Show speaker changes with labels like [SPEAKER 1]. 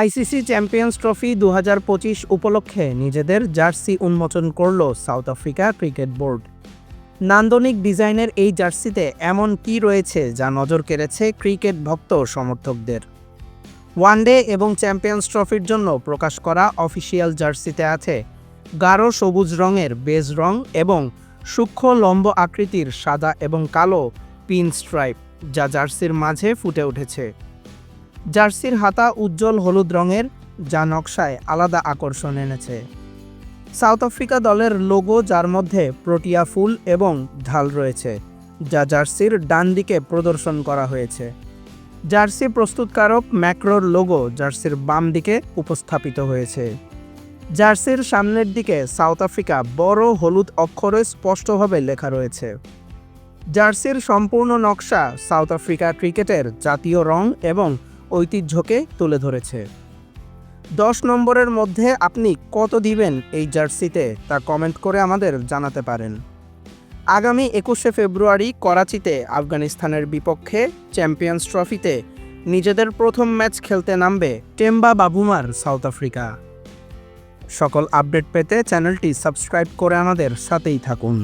[SPEAKER 1] ICC champions trophy দু হাজার পঁচিশ উপলক্ষে নিজেদের জার্সি উন্মোচন করল সাউথ আফ্রিকা ক্রিকেট বোর্ড। নান্দনিক ডিজাইনের এই জার্সিতে এমন কি রয়েছে যা নজর কেড়েছে ক্রিকেট ভক্ত সমর্থকদের? ওয়ানডে এবং চ্যাম্পিয়ন্স ট্রফির জন্য প্রকাশ করা অফিসিয়াল জার্সিতে আছে গাঢ় সবুজ রঙের বেজ রং এবং সূক্ষ্ম লম্ব আকৃতির সাদা এবং কালো পিন স্ট্রাইপ, যা জার্সির মাঝে ফুটে উঠেছে। জার্সির হাতা উজ্জ্বল হলুদ রঙের, যা নকশায় আলাদা আকর্ষণ এনেছে। সাউথ আফ্রিকা দলের লোগো, যার মধ্যে প্রোটিয়া ফুল এবং ঢাল রয়েছে, যা জার্সির ডান দিকে প্রদর্শন করা হয়েছে। জার্সি প্রস্তুতকারক ম্যাক্রোর লোগো জার্সির বাম দিকে উপস্থাপিত হয়েছে। জার্সির সামনের দিকে সাউথ আফ্রিকা বড় হলুদ অক্ষরে স্পষ্টভাবে লেখা রয়েছে। জার্সির সম্পূর্ণ নকশা সাউথ আফ্রিকা ক্রিকেটের জাতীয় রং এবং ঐতিহ্যকে তুলে ধরেছে। দশ নম্বরের মধ্যে আপনি কত দিবেন এই জার্সিতে তা কমেন্ট করে আমাদের জানাতে পারেন। আগামী একুশে ফেব্রুয়ারি করাচিতে আফগানিস্তানের বিপক্ষে চ্যাম্পিয়ন্স ট্রফিতে নিজেদের প্রথম ম্যাচ খেলতে নামবে টেম্বা বাবুমার সাউথ আফ্রিকা। সকল আপডেট পেতে চ্যানেলটি সাবস্ক্রাইব করে আমাদের সাথেই থাকুন।